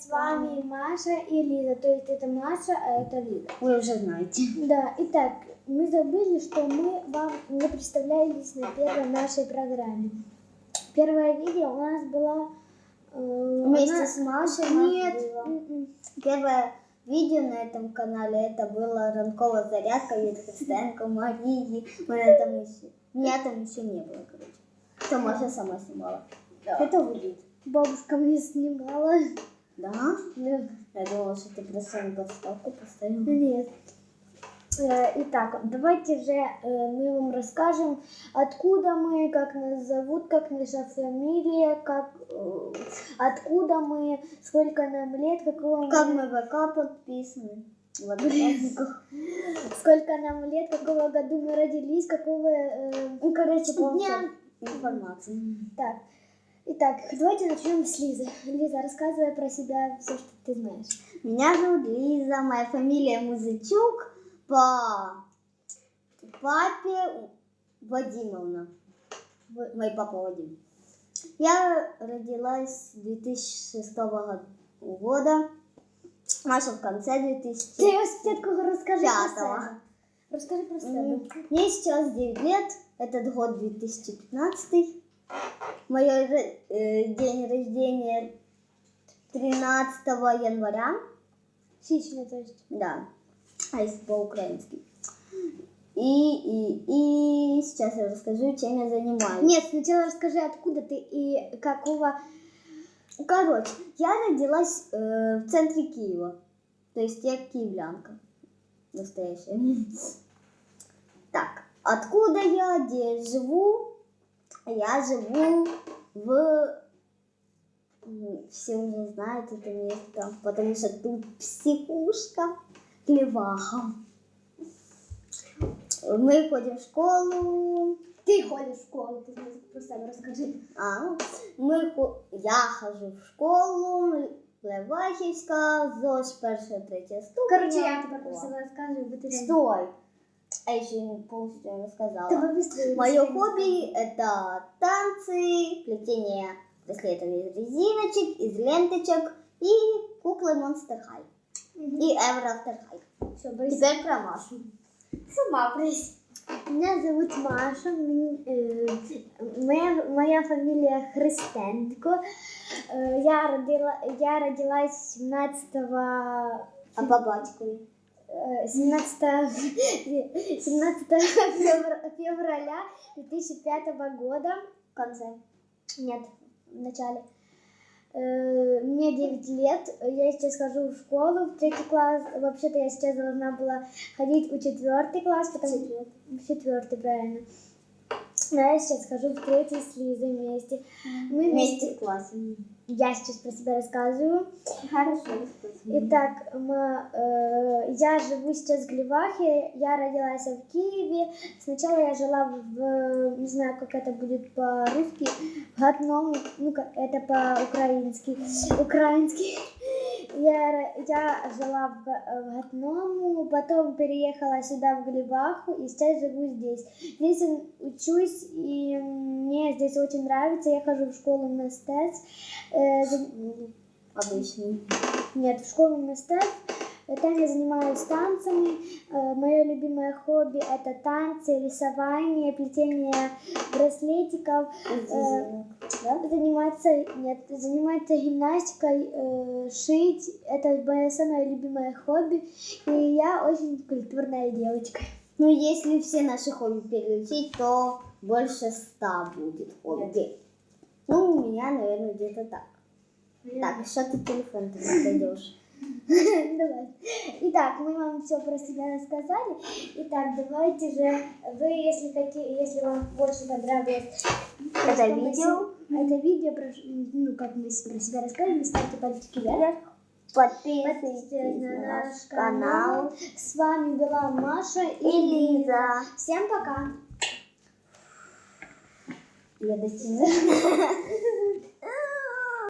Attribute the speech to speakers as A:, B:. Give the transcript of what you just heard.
A: с вами Маша и Лиза. То есть это Маша, а это Лиза.
B: Вы уже знаете.
A: Да, итак, мы забыли, что мы вам не представлялись на первой нашей программе. Первое видео у нас было... э,
B: Вместе
A: она-
B: с Машей у нас
A: Нет,
B: было.
A: м-м.
B: Первое видео на этом канале это была ранкова зарядка від Христенко, Марії. Мене там еще, меня там еще не было, короче. То Маша сама снимала. Это выглядит.
A: бабушка мне снимала.
B: Да?
A: Да.
B: Я думала, что ты просто на подставку поставила.
A: Нет. Э, Итак, давайте же э, мы вам расскажем, откуда мы, как нас зовут, как наша фамилия, как, э, откуда мы, сколько нам лет, какого
B: Как
A: мы-
B: ВК подписаны.
A: Сколько нам лет, какого году мы родились, какого
B: Ну, короче, информация.
A: Так. Итак, давайте начнем с Лизы. Лиза, рассказывай про себя все, что ты знаешь.
B: Меня зовут Лиза, моя фамилия Музычук по папе Вадимовна. Мой папа Вадим. Я родилась 2006 го- года. Маша в конце 2000.
A: Ты спочатку расскажи про себя. Расскажи про себя.
B: Мне сейчас 9 лет, этот год 2015. Мой день рождения 13 января.
A: Січня, то есть.
B: Да, а если по-украински. И, и, и сейчас я расскажу, чем я занимаюсь.
A: Нет, сначала расскажи, откуда ты и какого...
B: Короче, я родилась э, в центре Киева. То есть я киевлянка. Настоящая. Так, откуда я, где я живу? Я живу в... м, Все уже знают это место, потому что тут психушка, клеваха. Мы ходим в школу,
A: Ты ходишь в школу, ты про себя расскажи.
B: А, ну, ми, хо- я хожу в школу, Левахівська, ЗОЖ перша, третя ступеня.
A: Короче, я тебе про себя рассказываю, бо ты там-
B: Стой! А еще не полностью не рассказала.
A: Давай быстрее.
B: Мое
A: быстрее.
B: хобби – это танцы, плетение браслетов из резиночек, из ленточек и куклы Monster High.
A: Мгм.
B: И Ever After High.
A: Всё, быстро.
B: Теперь про Машу.
A: Сама прысь. Меня зовут Маша, м- э, моя, моя фамилия Христенко. Э, Я, родила, я родилась 17
B: А по батькові?
A: Э, 17, 17 февр- февраля 2005 года.
B: В конце.
A: Нет, в начале. Э, Мне 9 лет, я сейчас хожу в школу, в третий класс. Вообще-то я сейчас должна была ходить в четвертый класс, потому в четвертый, правильно. Но я сейчас хожу в третий с Лизой вместе. Мы
B: Вместе
A: вместе...
B: в классе.
A: Я сейчас про себя рассказываю.
B: Хорошо.
A: Итак, мы, э, я живу сейчас в Глевахе, я родилась в Киеве. Сначала я жила в, не знаю, как это будет по-русски, в Гатном, ну, как это по-украински, украинский. Я, я жила в, в Гатному, потом переехала сюда, в Глеваху, и сейчас живу здесь. Здесь я учусь, и мне здесь очень нравится. Я хожу в школу МСТЭЦ. Э,
B: Обычный.
A: нет, в школу мастерств. Э, Там я занимаюсь танцами. Мое любимое хобби – это танцы, рисование, плетение браслетиков.
B: Резинок, да?
A: Заниматься, нет, заниматься гимнастикой, э, шить – это мое самое любимое хобби. И я очень культурная девочка.
B: Ну, если все наши хобби перелечить, то больше ста будет хобби. Ну, у меня, наверное, где-то так. Так, что ты телефон ты найдешь?
A: Давай. Итак, мы вам все про себя рассказали. Итак, давайте же вы, если хотите, если вам больше понравилось
B: Это видео?
A: это видео, про, ну как мы про себя рассказывали, ставьте пальчики вверх.
B: Подписывайтесь
A: Подписывайтесь
B: на наш канал.
A: С вами была Маша и,
B: И Лиза.
A: Всем пока.
B: Я до тебя.